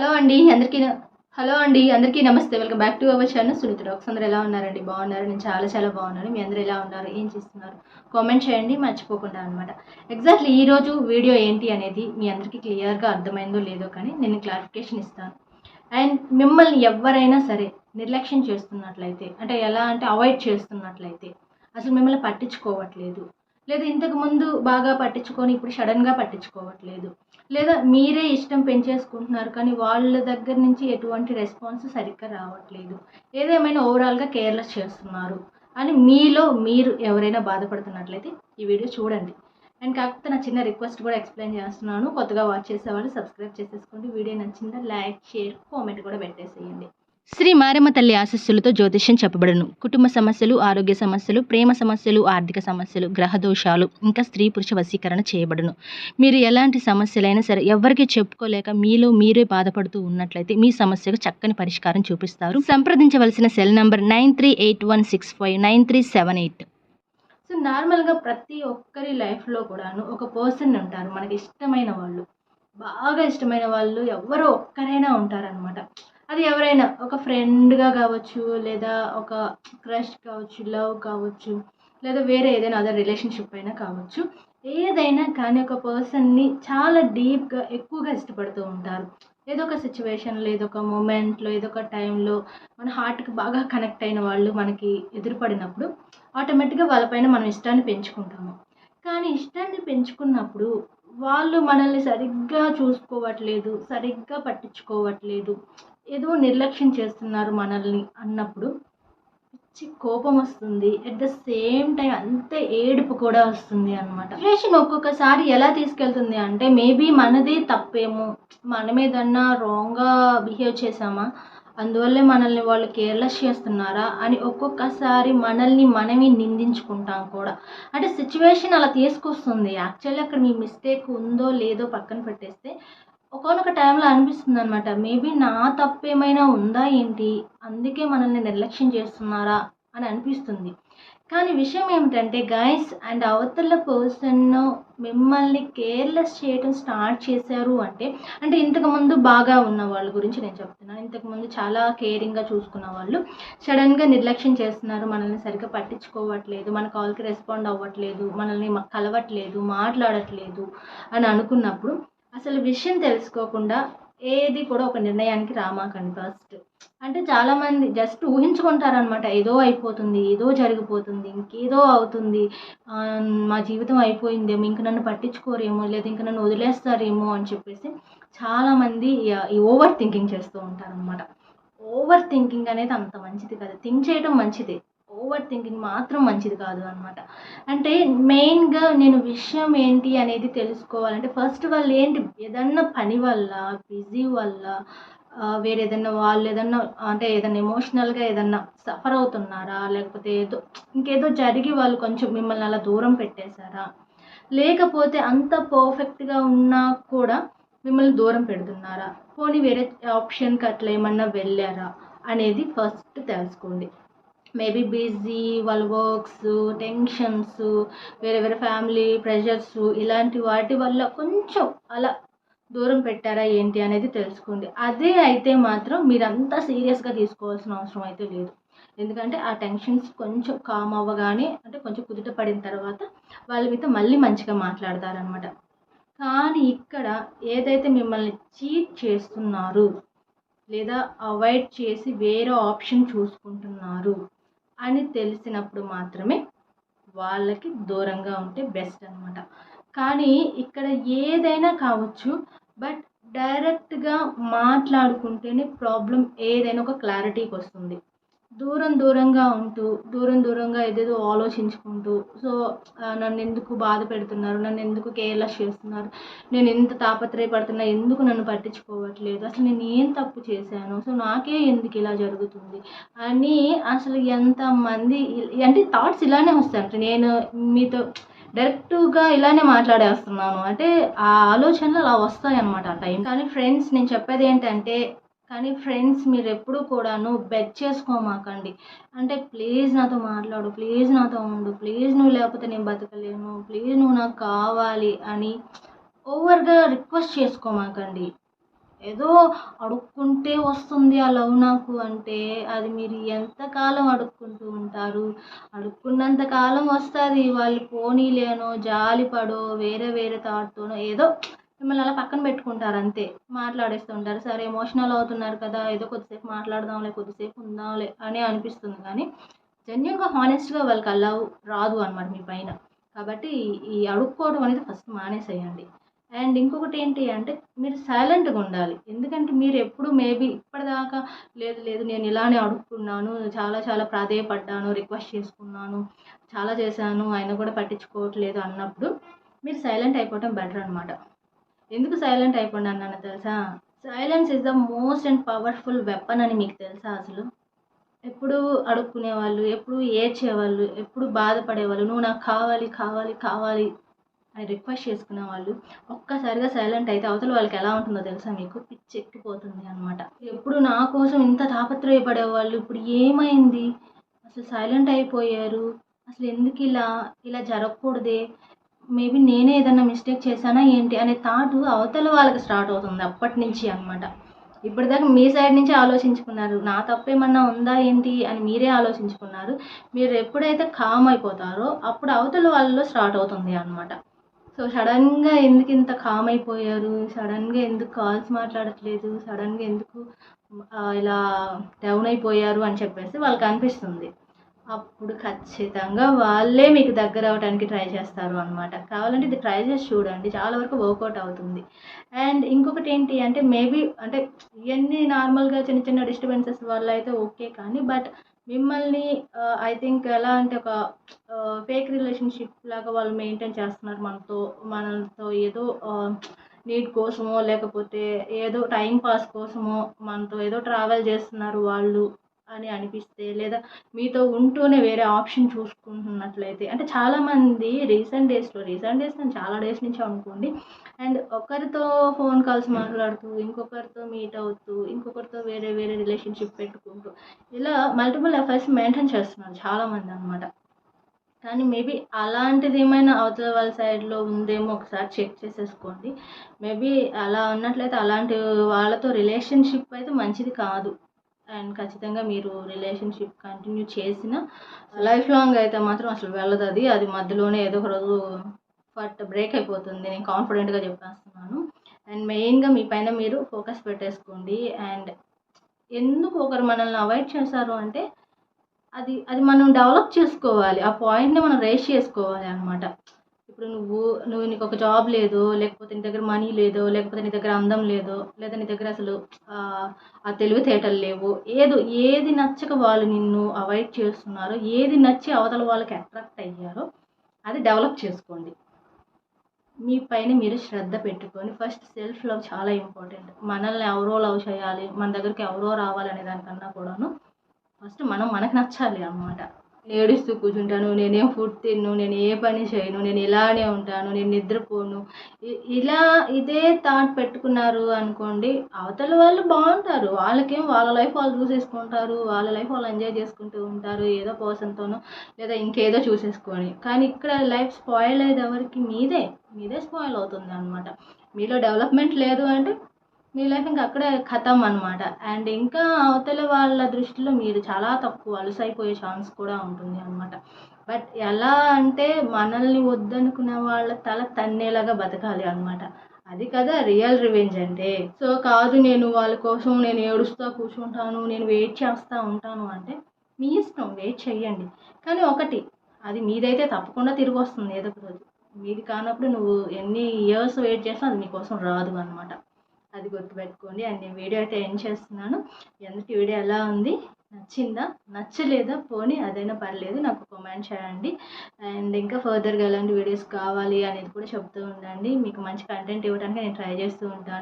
Hello అండి అందరికీ hello అండి అందరికీ నమస్తే. Welcome back to our channel. Sunitha docs. అందరూ ఎలా ఉన్నారండి? బాగున్నారు? నేను చాలా చాలా బాగున్నాను. మీ అందరూ ఎలా ఉన్నారు? ఏం చేస్తున్నారు? కామెంట్ చేయండి మర్చిపోకుండా అనమాట ఎగ్జాక్ట్లీ ఈరోజు వీడియో ఏంటి అనేది మీ అందరికీ క్లియర్గా అర్థమైందో లేదో కానీ నేను క్లారిఫికేషన్ ఇస్తాను. అండ్ మిమ్మల్ని ఎవరైనా సరే నిర్లక్ష్యం చేస్తున్నట్లయితే అంటే ఎలా అంటే అవాయిడ్ చేస్తున్నట్లయితే అసలు మిమ్మల్ని పట్టించుకోవట్లేదు. లేదా ఇంతకు ముందు బాగా పట్టించుకొని ఇప్పుడు సడన్గా పట్టించుకోవట్లేదు. లేదా మీరే ఇష్టం పెంచేసుకుంటున్నారు కానీ వాళ్ళ దగ్గర నుంచి ఎటువంటి రెస్పాన్స్ సరిగ్గా రావట్లేదు. ఏదేమైనా ఓవరాల్గా కేర్లెస్ చేస్తున్నారు అని మీలో మీరు ఎవరైనా బాధపడుతున్నట్లయితే ఈ వీడియో చూడండి. అండ్ కాకపోతే నా చిన్న రిక్వెస్ట్ కూడా ఎక్స్ప్లెయిన్ చేస్తున్నాను. కొత్తగా వాచ్ చేసే వాళ్ళు సబ్స్క్రైబ్ చేసేసుకోండి. వీడియో నచ్చిందా లైక్ షేర్ కామెంట్ కూడా పెట్టేసేయండి. శ్రీ మారమ్మ తల్లి ఆశస్సులతో జ్యోతిష్యం చెప్పబడను. కుటుంబ సమస్యలు ఆరోగ్య సమస్యలు ప్రేమ సమస్యలు ఆర్థిక సమస్యలు గ్రహ దోషాలు ఇంకా స్త్రీ పురుష వశీకరణ చేయబడను. మీరు ఎలాంటి సమస్యలైనా సరే ఎవరికి చెప్పుకోలేక మీలో మీరే బాధపడుతూ ఉన్నట్లయితే మీ సమస్యకు చక్కని పరిష్కారం చూపిస్తారు. సంప్రదించవలసిన cell number nine three eight one six five nine three seven eight. So నార్మల్గా ప్రతి ఒక్కరి లైఫ్లో కూడాను ఒక పర్సన్ ఉంటారు మనకి ఇష్టమైన వాళ్ళు. బాగా ఇష్టమైన వాళ్ళు ఎవరో ఒక్కరైనా ఉంటారనమాట అది ఎవరైనా ఒక ఫ్రెండ్గా కావచ్చు లేదా ఒక క్రష్ కావచ్చు లవ్ కావచ్చు లేదా వేరే ఏదైనా అదర్ రిలేషన్షిప్ అయినా కావచ్చు ఏదైనా కానీ ఒక పర్సన్ని చాలా డీప్గా ఎక్కువగా ఇష్టపడుతూ ఉంటారు. ఏదో ఒక సిచ్యువేషన్లో ఏదో ఒక మూమెంట్లో ఏదో ఒక టైంలో మన హార్ట్కి బాగా కనెక్ట్ అయిన వాళ్ళు మనకి ఎదురుపడినప్పుడు ఆటోమేటిక్గా వాళ్ళపైన మనం ఇష్టాన్ని పెంచుకుంటాము. కానీ ఇష్టాన్ని పెంచుకున్నప్పుడు వాళ్ళు మనల్ని సరిగ్గా చూసుకోవట్లేదు సరిగ్గా పట్టించుకోవట్లేదు ఏదో నిర్లక్ష్యం చేస్తున్నారు మనల్ని అన్నప్పుడు పిచ్చి కోపం వస్తుంది. అట్ ద సేమ్ టైం అంతే ఏడుపు కూడా వస్తుంది అనమాట సిచ్యువేషన్ ఒక్కొక్కసారి ఎలా తీసుకెళ్తుంది అంటే మేబీ మనదే తప్పేమో. మన మీదన్నా రాంగ్గా బిహేవ్ చేసామా అందువల్లే మనల్ని వాళ్ళు కేర్లెస్ చేస్తున్నారా? అని ఒక్కొక్కసారి మనల్ని మనమే నిందించుకుంటాం కూడా. అంటే సిచ్యువేషన్ అలా తీసుకొస్తుంది. యాక్చువల్లీ అక్కడ మీ మిస్టేక్ ఉందో లేదో పక్కన పెట్టేస్తే ఒకనొక టైంలో అనిపిస్తుంది అనమాట మేబీ నా తప్పు ఏమైనా ఉందా ఏంటి? అందుకే మనల్ని నిర్లక్ష్యం చేస్తున్నారా? అని అనిపిస్తుంది. కానీ విషయం ఏమిటంటే గైస్ అండ్ అవతల పర్సన్ మిమ్మల్ని కేర్లెస్ చేయడం స్టార్ట్ చేశారు అంటే అంటే ఇంతకుముందు బాగా ఉన్న వాళ్ళ గురించి నేను చెప్తున్నాను ఇంతకుముందు చాలా కేరింగ్గా చూసుకున్న వాళ్ళు సడన్గా నిర్లక్ష్యం చేస్తున్నారు. మనల్ని సరిగ్గా పట్టించుకోవట్లేదు. మన కాల్కి రెస్పాండ్ అవ్వట్లేదు. మనల్ని కలవట్లేదు. మాట్లాడట్లేదు అని అనుకున్నప్పుడు అసలు విషయం తెలుసుకోకుండా ఏది కూడా ఒక నిర్ణయానికి రామాకండి ఫస్ట్ అంటే చాలామంది జస్ట్ ఊహించుకుంటారనమాట ఏదో అయిపోతుంది ఏదో జరిగిపోతుంది ఇంకేదో అవుతుంది. మా జీవితం అయిపోయిందేమో ఇంక నన్ను పట్టించుకోరేమో లేదా ఇంక నన్ను వదిలేస్తారేమో అని చెప్పేసి చాలామంది ఈ- ఓవర్ థింకింగ్ చేస్తూ ఉంటారనమాట ఓవర్ థింకింగ్ అనేది అంత మంచిది కాదు. థింక్ చేయడం మంచిదే. ఓవర్ థింకింగ్ మాత్రం మంచిది కాదు అనమాట అంటే మెయిన్గా నేను విషయం ఏంటి అనేది తెలుసుకోవాలంటే ఫస్ట్ వాళ్ళు ఏంటి ఏదన్నా పని వల్ల బిజీ వల్ల వేరే ఏదన్నా వాళ్ళు ఏదన్నా అంటే ఏదన్నా ఎమోషనల్గా ఏదన్నా సఫర్ అవుతున్నారా లేకపోతే ఏదో ఇంకేదో జరిగి వాళ్ళు కొంచెం మిమ్మల్ని అలా దూరం పెట్టేశారా? లేకపోతే అంత పర్ఫెక్ట్గా ఉన్నా కూడా మిమ్మల్ని దూరం పెడుతున్నారా? పోనీ వేరే ఆప్షన్కి అట్లా ఏమన్నా వెళ్ళారా? అనేది ఫస్ట్ తెలుసుకోండి. మేబీ బిజీ వాళ్ళ వర్క్స్ టెన్షన్స్ వేరే వేరే ఫ్యామిలీ ప్రెషర్స్ ఇలాంటి వాటి వల్ల కొంచెం అలా దూరం పెట్టారా ఏంటి అనేది తెలుసుకోండి. అదే అయితే మాత్రం మీరు అంత సీరియస్గా తీసుకోవాల్సిన అవసరం అయితే లేదు. ఎందుకంటే ఆ టెన్షన్స్ కొంచెం కామ్ అవ్వగానే అంటే కొంచెం కుదుట పడిన తర్వాత వాళ్ళ మీతో మళ్ళీ మంచిగా మాట్లాడతారనమాట కానీ ఇక్కడ ఏదైతే మిమ్మల్ని చీట్ చేస్తున్నారు లేదా అవాయిడ్ చేసి వేరే ఆప్షన్ చూసుకుంటున్నారు అని తెలిసినప్పుడు మాత్రమే వాళ్ళకి దూరంగా ఉంటే బెస్ట్ అనమాట కానీ ఇక్కడ ఏదైనా కావచ్చు బట్ డైరెక్ట్గా మాట్లాడుకుంటేనే ప్రాబ్లం ఏదైనా ఒక క్లారిటీకి వస్తుంది. దూరం దూరంగా ఉంటూ దూరం దూరంగా ఏదేదో ఆలోచించుకుంటూ సో నన్ను ఎందుకు బాధ పెడుతున్నారు నన్ను ఎందుకు కేర్లెస్ చేస్తున్నారు నేను ఎంత తాపత్రయపడుతున్నా ఎందుకు నన్ను పట్టించుకోవట్లేదు అసలు నేను ఏం తప్పు చేశాను సో నాకే ఎందుకు ఇలా జరుగుతుంది అని అసలు ఎంతమంది అంటే థాట్స్ ఇలానే వస్తాయి నేను మీతో డైరెక్ట్గా ఇలానే మాట్లాడేస్తున్నాను. అంటే ఆ ఆలోచనలు అలా వస్తాయి అనమాట ఆ టైం కానీ ఫ్రెండ్స్ నేను చెప్పేది ఏంటంటే కానీ ఫ్రెండ్స్ మీరు ఎప్పుడు కూడాను బెట్ చేసుకోమాకండి. అంటే ప్లీజ్ నాతో మాట్లాడు ప్లీజ్ నాతో ఉండు ప్లీజ్ నువ్వు లేకపోతే నేను బతకలేను ప్లీజ్ నువ్వు నాకు కావాలి అని ఓవర్గా రిక్వెస్ట్ చేసుకోమాకండి. ఏదో అడుక్కుంటే వస్తుంది ఆ లవ్ నాకు అంటే అది మీరు ఎంతకాలం అడుక్కుంటూ ఉంటారు? అడుక్కున్నంత కాలం వస్తుంది వాళ్ళు పోనీలేనో జాలిపడో వేరే వేరే థాట్తోనో ఏదో మిమ్మల్ని అలా పక్కన పెట్టుకుంటారు అంతే. మాట్లాడేస్తుంటారు సరే ఎమోషనల్ అవుతున్నారు కదా ఏదో కొద్దిసేపు మాట్లాడదాంలే కొద్దిసేపు ఉందాంలే అని అనిపిస్తుంది. కానీ జెన్యున్గా హానెస్ట్గా వాళ్ళకి అలా రాదు అనమాట మీ పైన. కాబట్టి ఈ అడుక్కోవడం అనేది ఫస్ట్ మానేసేయండి. అండ్ ఇంకొకటి ఏంటి అంటే మీరు సైలెంట్గా ఉండాలి. ఎందుకంటే మీరు ఎప్పుడు మేబీ ఇప్పటిదాకా లేదు లేదు నేను ఇలానే అడుక్కున్నాను చాలా చాలా ప్రాధేయపడ్డాను రిక్వెస్ట్ చేసుకున్నాను చాలా చేశాను ఆయన కూడా పట్టించుకోవట్లేదు అన్నప్పుడు మీరు సైలెంట్ అయిపోవటం బెటర్ అనమాట ఎందుకు సైలెంట్ అయిపోండి అన్నాను తెలుసా? Silence is the most and powerful weapon అని మీకు తెలుసా అసలు? ఎప్పుడు అడుక్కునే వాళ్ళు ఎప్పుడు ఏడ్చేవాళ్ళు ఎప్పుడు బాధపడేవాళ్ళు నువ్వు నాకు కావాలి కావాలి కావాలి అని రిక్వెస్ట్ చేసుకునే వాళ్ళు ఒక్కసారిగా సైలెంట్ అయితే అవతల వాళ్ళకి ఎలా ఉంటుందో తెలుసా మీకు? పిచ్చి ఎక్కిపోతుంది అనమాట ఎప్పుడు నా కోసం ఇంత తాపత్రయపడేవాళ్ళు ఇప్పుడు ఏమైంది? అసలు సైలెంట్ అయిపోయారు. అసలు ఎందుకు ఇలా ఇలా జరగకూడదే? మేబీ నేనే ఏదైనా మిస్టేక్ చేశానా ఏంటి అనే థాట్ అవతల వాళ్ళకి స్టార్ట్ అవుతుంది అప్పటి నుంచి అనమాట ఇప్పటిదాకా మీ సైడ్ నుంచి ఆలోచించుకున్నారు. నా తప్పేమన్నా ఉందా ఏంటి అని మీరే ఆలోచించుకున్నారు. మీరు ఎప్పుడైతే కామ్ అయిపోతారో అప్పుడు అవతల వాళ్ళలో స్టార్ట్ అవుతుంది అనమాట సో సడన్గా ఎందుకు ఇంత కామ్ అయిపోయారు? సడన్గా ఎందుకు కాల్స్ మాట్లాడట్లేదు? సడన్గా ఎందుకు ఇలా డౌన్ అయిపోయారు అని చెప్పేసి వాళ్ళకి అనిపిస్తుంది. అప్పుడు ఖచ్చితంగా వాళ్ళే మీకు దగ్గర అవ్వడానికి ట్రై చేస్తారు అనమాట కావాలంటే ఇది ట్రై చేసి చూడండి. చాలా వరకు వర్కౌట్ అవుతుంది. అండ్ ఇంకొకటి ఏంటి అంటే మేబీ అంటే ఇవన్నీ నార్మల్గా చిన్న చిన్న డిస్టర్బెన్సెస్ వల్ల అయితే ఓకే కానీ బట్ మిమ్మల్ని uh, ఐ థింక్ ఎలా అంటే ఒక uh, ఫేక్ రిలేషన్షిప్ లాగా వాళ్ళు మెయింటైన్ చేస్తున్నారు మనతో మనతో ఏదో uh, నీడ్ కోసమో లేకపోతే ఏదో టైం పాస్ కోసమో మనతో ఏదో ట్రావెల్ చేస్తున్నారు వాళ్ళు. అని అనిపిస్తే లేదా మీతో ఉంటూనే వేరే ఆప్షన్ చూసుకుంటున్నట్లయితే అంటే చాలామంది రీసెంట్ డేస్లో రీసెంట్ డేస్ నేను చాలా డేస్ నుంచి అనుకోండి అండ్ ఒకరితో ఫోన్ కాల్స్ మాట్లాడుతూ ఇంకొకరితో మీట్ అవుతూ ఇంకొకరితో వేరే వేరే రిలేషన్షిప్ పెట్టుకుంటూ ఇలా మల్టిపుల్ ఎఫైర్స్ మెయింటైన్ చేస్తున్నారు చాలామంది అనమాట కానీ మేబీ అలాంటిది ఏమైనా అవతల వాళ్ళ సైడ్లో ఉందేమో ఒకసారి చెక్ చేసేసుకోండి. మేబీ అలా ఉన్నట్లయితే అలాంటి వాళ్ళతో రిలేషన్షిప్ అయితే మంచిది కాదు. అండ్ ఖచ్చితంగా మీరు రిలేషన్షిప్ కంటిన్యూ చేసిన లైఫ్ లాంగ్ అయితే మాత్రం అసలు వెళ్ళదు అది. అది మధ్యలోనే ఏదో ఒక రోజు ఫట్ బ్రేక్ అయిపోతుంది. నేను కాన్ఫిడెంట్గా చెప్పేస్తున్నాను. అండ్ మెయిన్గా మీ పైన మీరు ఫోకస్ పెట్టేసుకోండి. అండ్ ఎందుకు ఒకరు మనల్ని అవాయిడ్ చేశారు అంటే అది అది మనం డెవలప్ చేసుకోవాలి. ఆ పాయింట్ని మనం రేస్ చేసుకోవాలి అనమాట ఇప్పుడు నువ్వు నువ్వు నీకు ఒక జాబ్ లేదు లేకపోతే నీ దగ్గర మనీ లేదు లేకపోతే నీ దగ్గర అందం లేదు లేదా నీ దగ్గర అసలు ఆ, తెలివితేటలు లేవు ఏదో ఏది నచ్చక వాళ్ళు నిన్ను అవాయిడ్ చేస్తున్నారో ఏది నచ్చి అవతల వాళ్ళకి అట్రాక్ట్ అయ్యారో అది డెవలప్ చేసుకోండి. మీ పైన మీరు శ్రద్ధ పెట్టుకొని ఫస్ట్ సెల్ఫ్ లవ్ చాలా ఇంపార్టెంట్ మనల్ని ఎవరో లవ్ చేయాలి మన దగ్గరికి ఎవరో రావాలనే దానికన్నా కూడాను ఫస్ట్ మనం మనకు నచ్చాలి అన్నమాట. ఏడుస్తూ కూర్చుంటాను నేనేం ఫుడ్ తిన్ను నేను ఏ పని చేయను నేను ఇలానే ఉంటాను నేను నిద్రపోను. ఇ- ఇలా ఇదే థాట్ పెట్టుకున్నారు అనుకోండి అవతల వాళ్ళు బాగుంటారు. వాళ్ళకేం వాళ్ళ లైఫ్ వాళ్ళు చూసేసుకుంటారు వాళ్ళ లైఫ్ వాళ్ళు ఎంజాయ్ చేసుకుంటూ ఉంటారు ఏదో పర్సన్తోనో లేదా ఇంకేదో చూసేసుకొని. కానీ ఇక్కడ లైఫ్ స్పాయిల్ అయ్యేది ఎవరికి? మీదే. మీదే స్పాయిల్ అవుతుంది అనమాట మీలో డెవలప్మెంట్ లేదు అంటే మీ లైఫ్ ఇంకా అక్కడే ఖతం అనమాట అండ్ ఇంకా అవతల వాళ్ళ దృష్టిలో మీరు చాలా తక్కువ అలసైపోయే ఛాన్స్ కూడా ఉంటుంది అనమాట బట్ ఎలా అంటే మనల్ని వద్దనుకునే వాళ్ళ తల తన్నేలాగా బతకాలి అనమాట అది కదా రియల్ రివెంజ్ అంటే. సో కాదు నేను వాళ్ళ కోసం నేను ఏడుస్తూ కూర్చుంటాను నేను వెయిట్ చేస్తూ ఉంటాను అంటే మీ ఇష్టం వెయిట్ చెయ్యండి. కానీ ఒకటి అది మీదైతే తప్పకుండా తిరిగి వస్తుంది ఏదో ఒక రోజు. మీది కానప్పుడు నువ్వు ఎన్ని ఇయర్స్ వెయిట్ చేసినా అది మీకోసం రాదు అనమాట అది గుర్తుపెట్టుకోండి. అండ్ నేను వీడియో అయితే ఎండ్ చేస్తున్నాను? ఎందుకు వీడియో ఎలా ఉంది? నచ్చిందా? నచ్చలేదా? పోనీ అదైనా పర్లేదు నాకు కామెంట్ చేయండి. అండ్ ఇంకా ఫర్దర్గా ఎలాంటి వీడియోస్ కావాలి అనేది కూడా చెప్తూ ఉండండి. మీకు మంచి కంటెంట్ ఇవ్వడానికి నేను ట్రై చేస్తూ ఉంటాను.